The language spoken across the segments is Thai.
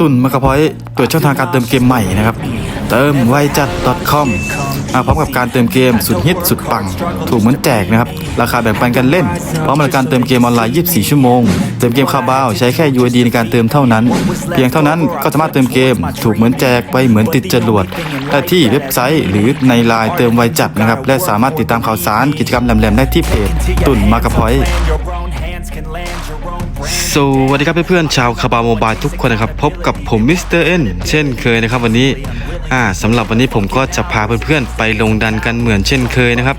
ตุนมากะพอยเปิดช่องทางการเติมเกมใหม่นะครับ เติมไวจัด .com มาพร้อมกับการเติมเกมสุดฮิตสุดปัง ถูกเหมือนแจกนะครับ ราคาแบ่งปันกันเล่น พร้อมกับการเติมเกมออนไลน์ 24 ชั่วโมง เติมเกมคาบ้าวใช้แค่ UID ในการเติมเท่านั้น เพียงเท่านั้นก็สามารถเติมเกม ถูกเหมือนแจกไปเหมือนติดจรวดได้ที่เว็บไซต์หรือในไลน์เติมไวจัดนะครับและสามารถติดตามข่าวสารกิจกรรมแหลมๆได้ที่เพจตุนมากะพอย สวัสดีครับเพื่อนๆชาวคาบาโมบายทุกคนนะครับ พบกับผมมิสเตอร์เอ็นเช่นเคยนะครับวันนี้อ่าสำหรับวันนี้ผมก็จะพาเพื่อนๆไปลงดันกันเหมือนเช่นเคยนะครับ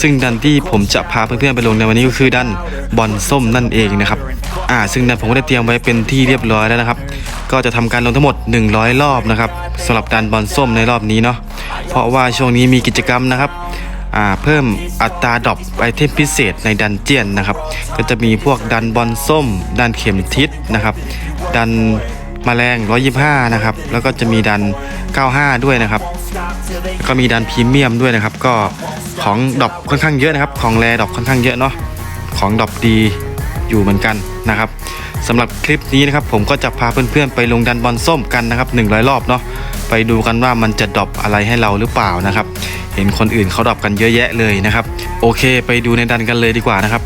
ซึ่งดันที่ผมจะพาเพื่อนๆไปลงในวันนี้ก็คือดันบอลส้มนั่นเองนะครับอ่าซึ่งดันผมก็ได้เตรียมไว้เป็นที่เรียบร้อยแล้วนะครับ ก็จะทำการลงทั้งหมด 100 รอบนะครับสำหรับดันบอลส้มในรอบนี้เนาะเพราะว่าช่วงนี้มีกิจกรรมนะครับ เพิ่มอัตราดรอปไอเทมพิเศษในดันเจียนนะครับ ก็จะมีพวกดันบอลส้ม ดันเข็มทิศนะครับ ดันแมลง125 นะครับ แล้วก็จะมีดัน 95 ด้วยนะครับ แล้วก็มีดันพรีเมียมด้วยนะครับ ก็ของดรอปค่อนข้างเยอะนะครับ ของแรดรอปค่อนข้างเยอะเนาะ ของดรอปดีอยู่เหมือนกันนะครับสำหรับคลิปนี้นะครับ ผมก็จะพาเพื่อนๆไปลงดันบอลส้มกันนะครับ 100 รอบเนาะ ไปดูกันว่ามันจะดรอปอะไรให้เราหรือเปล่านะครับ เห็นคนอื่นเขาดรอปกันเยอะแยะเลยนะครับ โอเค ไปดูในดันกันเลยดีกว่านะครับ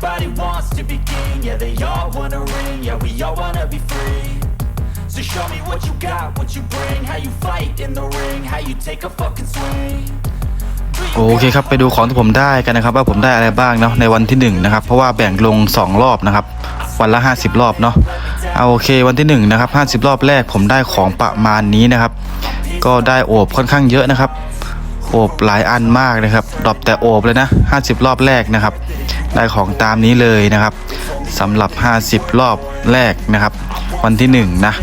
Body wants to be king, yeah, they all wanna ring, yeah, we all wanna be free. So show me what you got, what you bring, how you fight in the ring, how you take a fucking swing. โอเคครับไปดูของที่ผมได้กันนะครับ ว่าผมได้อะไรบ้างเนาะในวันที่1นะครับเพราะว่าแบ่งลง 2 รอบนะครับ วันละ 50 รอบเนาะเอาโอเควันที่1นะครับ50 รอบแรกผมได้ของประมาณนี้นะครับ ก็ได้โอบค่อนข้างเยอะนะครับ โอบหลายอันมากนะครับดรอปแต่โอบเลยนะ 50 รอบแรกนะครับ ได้ของตามนี้เลยนะครับสำหรับ 50 รอบแรกนะครับ วันที่1นะ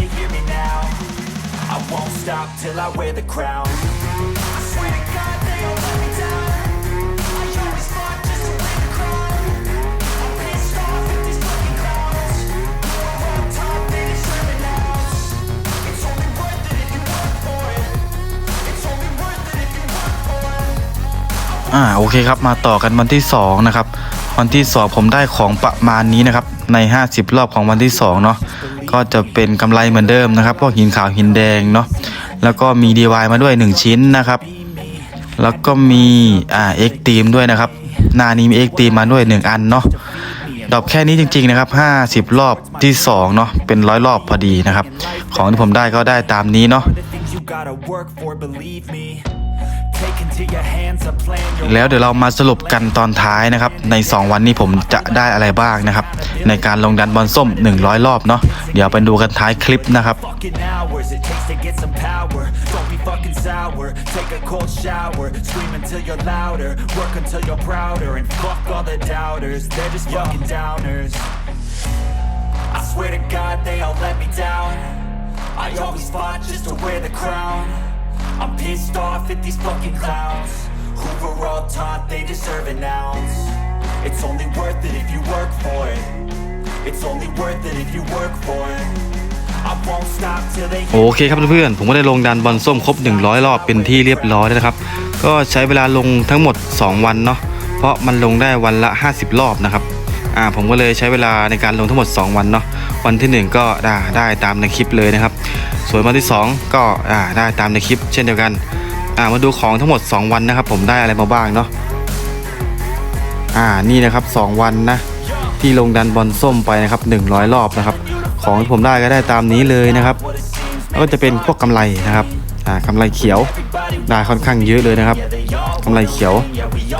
till I wear the crown. I swear to God, they all let me down. I always fought just to win the crown. I'm pissed off at these fucking clowns. We're on top, they deserve an ounce. It's only worth it if you work for it. It's only worth it if you work for it. อ่าโอเคครับมาต่อกันวันที่ 2 นะครับ วันที่ 2 ผมได้ของประมาณนี้นะครับ ใน 50 รอบของวันที่ 2 เนาะก็จะเป็นกำไรเหมือนเดิมนะครับพวกหินขาวหินแดงเนาะ แล้วก็มี DY มาด้วย 1 ชิ้นนะครับ แล้วก็มีอ่า X Team ด้วยนะครับ หนานี้มี X Team มาด้วย 1 อันเนาะดอกแค่นี้จริงๆนะครับ 50 รอบที่ 2 เนาะเป็นร้อยรอบพอดีนะครับ ของที่ผมได้ก็ได้ตามนี้เนาะ แล้วเดี๋ยวเรามาสรุปกันตอนท้ายนะครับ ใน 2 วันนี้ผมจะได้อะไรบ้างนะครับ ในการลงดันบอลส้ม 100 รอบเนาะเดี๋ยวไปดูกันท้ายคลิปนะครับ I always fought just to wear the crown I'm pissed off at these fucking clowns. Who were all taught they deserve an ounce. It's only worth it if you work for it. It's only worth it if you work for it. I won't stop till they โอเคครับเพื่อนๆ ผมก็ได้ลงดันบอลส้มครบ 100 รอบเป็นที่เรียบร้อยแล้วนะครับ ก็ใช้เวลาลงทั้งหมด 2 วันเนาะ เพราะมันลงได้วันละ 50 รอบนะครับ อ่า ผมก็เลยใช้เวลาในการลงทั้งหมด 2 วันเนาะ วันที่ 1 ก็ได้ได้ตามในคลิปเลยนะครับ ส่วนวันที่ 2 ก็ได้ตามในคลิป เช่นเดียวกันมาดูของทั้งหมด 2 วันนะครับ ผมได้อะไรมาบ้างเนาะอ่านี่นะครับ 2 วันนะที่ลงดันบอลส้มไปนะครับ 100 รอบนะครับ ของที่ผมได้ก็ได้ตามนี้เลยนะครับ แล้วก็จะเป็นพวกกำไรนะครับอ่ากำไรเขียวได้ค่อนข้างเยอะเลยนะครับกำไรเขียว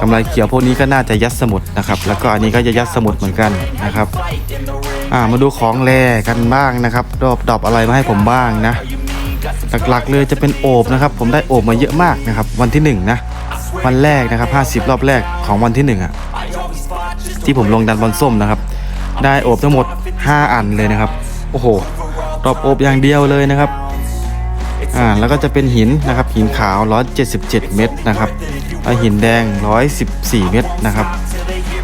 กำไรเขียวพวกนี้ก็น่าจะยัดสมุดนะครับ แล้วก็อันนี้ก็จะยัดสมุดเหมือนกันนะครับ อ่ามาดูของแรกันบ้างนะครับดอบดอบอะไรมาให้ผมบ้างนะหลักๆเลยจะเป็นโอบนะครับ ผมได้โอบมาเยอะมากนะครับ วันที่หนึ่งนะวันแรกนะครับ 50 รอบแรกของวันที่หนึ่งอะที่ผมลงดันบอลส้มนะครับ ได้โอบทั้งหมด 5 อันเลยนะครับ โอ้โหรอบโอบอย่างเดียวเลยนะครับอ่าแล้วก็จะเป็นหินนะครับหินขาว 177 เม็ดนะครับแล้วหินแดง 114 เม็ดนะครับ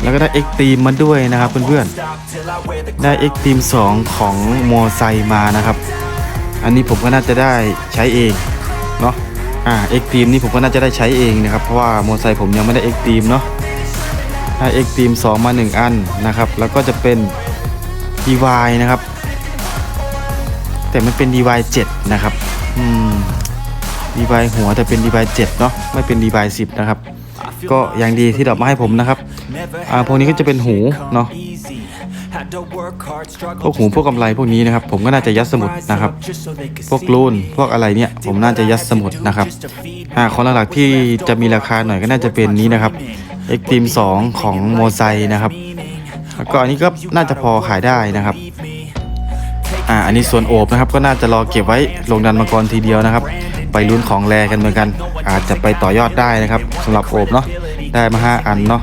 แล้วก็ได้เอ็กตีมมาด้วยนะครับเพื่อนๆ ได้เอ็กตีม2ของโมไซมานะครับ อันนี้ผมก็น่าจะได้ใช้เองเนาะ อ่าเอ็กตีมนี่ผมก็น่าจะได้ใช้เองนะครับ เพราะว่าโมอไซค์ผมยังไม่ได้เอ็กตีมเนาะถ้เอ็กตีม2มา 1 อันนะครับ แล้วก็จะเป็น DY นะครับ แต่มันเป็น DY 7 นะครับ อืม DY หัวแต่เป็น DY 7 เนาะ ไม่เป็น DY 10 นะครับ ก็ยังดีที่ดรอปมาให้ผมนะครับอ่าพวกนี้ก็จะเป็นหูเนาะพวกหูพวกกำไรพวกนี้นะครับ ผมก็น่าจะยัดสมุดนะครับ พวกรูนพวกอะไรเนี่ยผมน่าจะยัดสมุดนะครับอ่าของหลักๆที่จะมีราคาหน่อยก็น่าจะเป็นนี้นะครับ X Team 2ของโมไซนะครับแล้วก็อันนี้ก็น่าจะพอขายได้นะครับอ่าอันนี้ส่วนโอบนะครับก็น่าจะรอเก็บไว้ลงดันมังกรทีเดียวนะครับ ไปลุ้นของแรกันเหมือนกัน อาจจะไปต่อยอดได้นะครับสำหรับโอบเนาะได้มา 5 อันเนาะ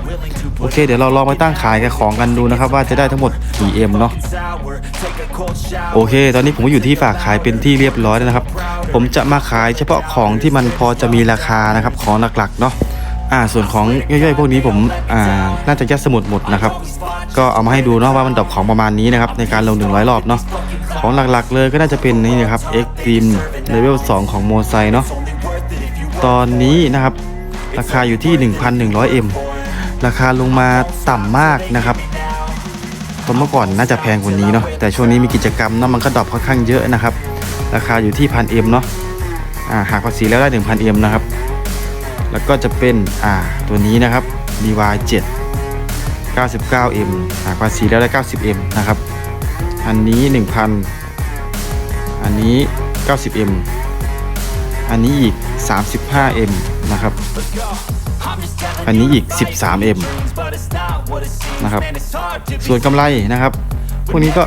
โอเค เดี๋ยวเราลองไปตั้งขายกับของกันดูนะครับ ว่าจะได้ทั้งหมดกี่เอ็มเนาะโอเค ตอนนี้ผมอยู่ที่ฝากขายเป็นที่เรียบร้อยแล้วนะครับ ผมจะมาขายเฉพาะของที่มันพอจะมีราคานะครับของหลักๆเนาะอ่าส่วนของย่อยๆพวกนี้ผมอ่าน่าจะยัดสมุดหมดนะครับ ก็เอามาให้ดูเนาะว่ามันดรอปของประมาณนี้นะครับในการลง 100 รอบเนาะของหลักๆเลยก็น่าจะเป็นนี่นะครับ X Team Level 2ของโมไซเนาะตอนนี้นะครับราคาอยู่ที่ 1,100M ราคาลงมาต่ำมากนะครับตอนเมื่อก่อนน่าจะแพงกว่านี้เนาะแต่ช่วงนี้มีกิจกรรมเนาะมันก็ดรอปค่อนข้างเยอะนะครับ ราคาอยู่ที่ 1,000M เนาะอ่าหากภาษีแล้วได้ 1,000M นะครับ แล้วก็จะเป็นอ่าตัวนี้นะครับ DY 7 99M หากภาษีแล้วได้ 90M นะครับ อันนี้ 1,000 อันนี้ 90M อันนี้อีก 35M นะครับ อันนี้อีก 13M นะครับ ส่วนกำไรนะครับ พวกนี้ก็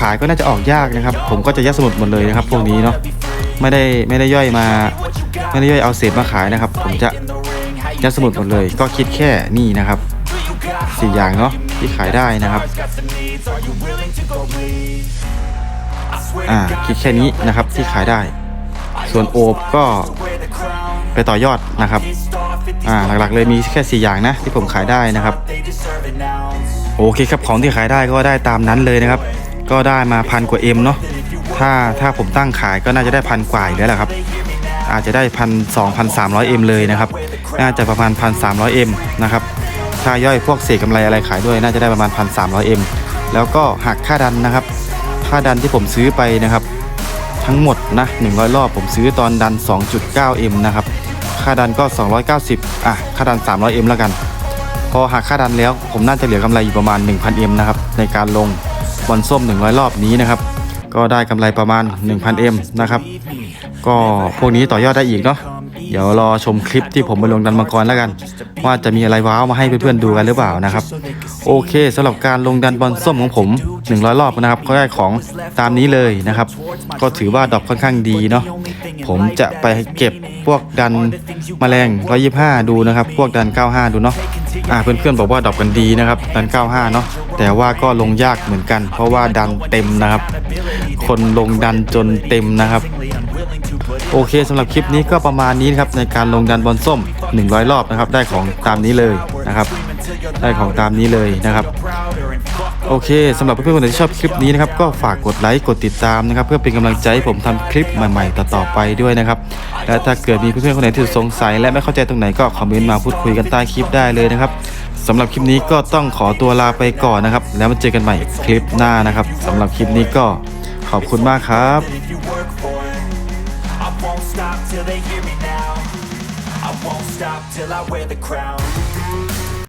ขายก็น่าจะออกยากนะครับ ผมก็จะยัดสมุดหมดเลยนะครับ พวกนี้เนาะ ไม่ได้ไม่ได้ย่อยมา ไม่ได้ย่อยเอาเศษมาขายนะครับ ผมจะยัดสมุดหมดเลย ก็คิดแค่นี่นะครับ สี่อย่างเนาะที่ขายได้นะครับ อ่าคิดแค่นี้นะครับที่ขายได้ ส่วนโอบก็ไปต่อยอดนะครับอ่าหลักๆเลยมีแค่ 4 อย่างนะที่ผมขายได้นะครับ โอเคครับของที่ขายได้ก็ได้ตามนั้นเลยนะครับ ก็ได้มาพันกว่าเอ็มเนาะถ้าถ้าผมตั้งขายก็น่าจะได้พันกว่าอยู่แล้วแหละครับ อาจจะได้พันสองพันสามร้อยเอ็มเลยนะครับ น่าจะประมาณพันสามร้อยเอ็มนะครับ ถ้าย่อยพวกเศษกำไรอะไรขายด้วยน่าจะได้ประมาณพันสามร้อยเอ็มแล้วก็หักค่าดันนะครับ ค่าดันที่ผมซื้อไปนะครับ ทั้งหมดนะ 100 รอบผมซื้อตอนดัน 2.9M นะครับ ค่าดันก็ 290 อะ ค่าดัน 300M แล้วกัน พอหักค่าดันแล้วผมน่าจะเหลือกำไรอยู่ประมาณ 1,000M นะครับในการลงบอลส้ม 100 รอบนี้นะครับ ก็ได้กำไรประมาณ 1,000M นะครับ ก็พวกนี้ต่อยอดได้อีกเนาะ เดี๋ยวรอชมคลิปที่ผมไปลงดันมังกรแล้วกัน ว่าจะมีอะไรว้าวมาให้เพื่อนๆดูกันหรือเปล่านะครับ โอเคสำหรับการลงดันบอลส้มของผม 100 รอบนะครับก็ได้ของตามนี้เลยนะครับ ก็ถือว่าดรอปค่อนข้างดีเนาะผมจะไปเก็บพวกดันแมลง 125 ดูนะครับ พวกดัน 95 ดูเนาะอ่าเพื่อนๆบอกว่าดรอปกันดีนะครับ ดัน 95 เนาะแต่ว่าก็ลงยากเหมือนกัน เพราะว่าดันเต็มนะครับ คนลงดันจนเต็มนะครับ โอเคสำหรับคลิปนี้ก็ประมาณนี้นะครับในการลงดันบอลส้ม 100 รอบนะครับ ได้ของตามนี้เลยนะครับ ได้ของตามนี้เลยนะครับ โอเคสำหรับเพื่อนๆคนไหนที่ชอบคลิปนี้นะครับก็ฝากกดไลค์กดติดตามนะครับ เพื่อเป็นกำลังใจให้ผมทำคลิปใหม่ๆต่อๆไปด้วยนะครับ และถ้าเกิดมีเพื่อนๆคนไหนที่สงสัย และไม่เข้าใจตรงไหนก็คอมเมนต์มาพูดคุยกันใต้คลิปได้เลยนะครับสำหรับคลิปนี้ก็ต้องขอตัวลาไปก่อนนะครับ แล้วมาเจอกันใหม่คลิปหน้านะครับสำหรับคลิปนี้ก็ขอบคุณมากครับ they hear me now. I won't stop till I wear the crown.